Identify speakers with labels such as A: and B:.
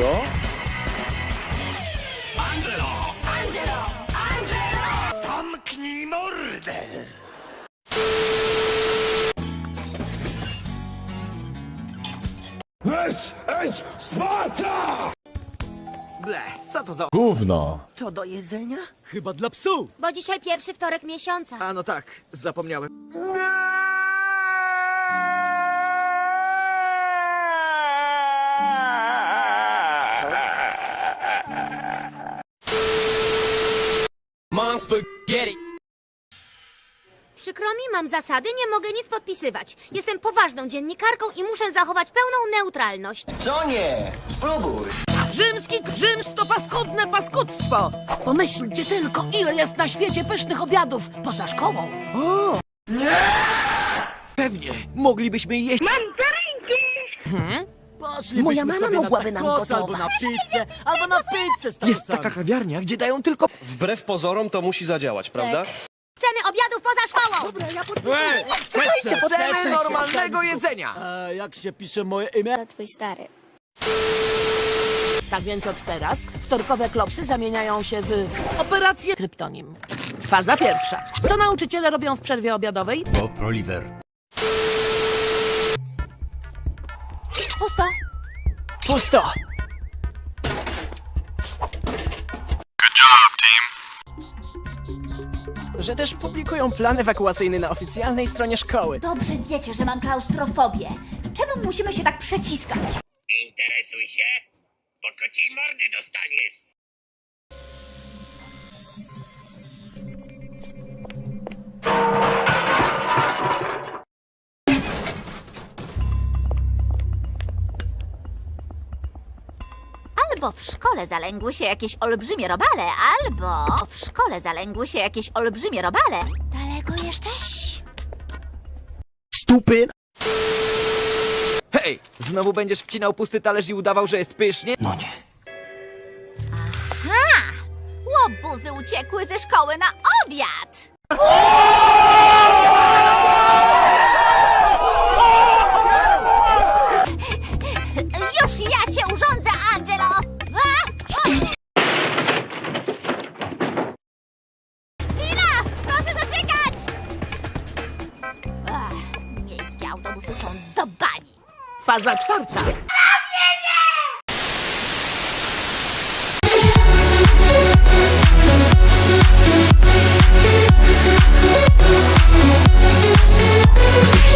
A: Co? Angelo!
B: Angelo! Angelo!
A: Zamknij mordę!
C: Es, es, Sparta!
D: Ble, co to za...
E: Gówno!
D: To do jedzenia?
F: Chyba dla psów!
B: Bo dzisiaj pierwszy wtorek miesiąca.
D: A no tak, zapomniałem.
F: Mam spaghetti.
B: Przykro mi, mam zasady, nie mogę nic podpisywać. Jestem poważną dziennikarką i muszę zachować pełną neutralność.
G: Co nie? Spróbuj.
H: Rzymski grzyms to paskudne paskudztwo! Pomyślcie tylko, ile jest na świecie pysznych obiadów poza szkołą.
D: Pewnie, moglibyśmy jeść...
F: Poszlibyśmy
D: Moja mama
F: sobie
D: mogłaby
F: na
D: nam
F: takosa, albo na pizzę, albo na pizzę z
D: Jest
F: tacosami.
D: taka kawiarnia, gdzie dają tylko...
I: Wbrew pozorom to musi zadziałać, prawda?
B: Chcemy obiadów poza szkołą!
D: Chcecie
F: Cześć,
D: chcemy normalnego jedzenia!
F: A jak się pisze moje imię?
B: To twój stary.
H: Tak więc od teraz wtorkowe klopsy zamieniają się w operację kryptonim. Faza pierwsza. Co nauczyciele robią w przerwie obiadowej?
A: To proliver.
B: Pusto.
D: Pusto! Że też publikują plan ewakuacyjny na oficjalnej stronie szkoły.
B: Dobrze wiecie, że mam klaustrofobię. Czemu musimy się tak przeciskać?
A: Interesuj się, bo kociej mordy dostaniesz.
B: Albo w szkole zalęgły się jakieś olbrzymie robale, albo w szkole zalęgły się jakieś olbrzymie robale. Daleko jeszcze?
D: Stupy! Hej! Znowu będziesz wcinał pusty talerz i udawał, że jest pysznie?
G: No nie.
B: Łobuzy uciekły ze szkoły na obiad!
H: Faza czwarta.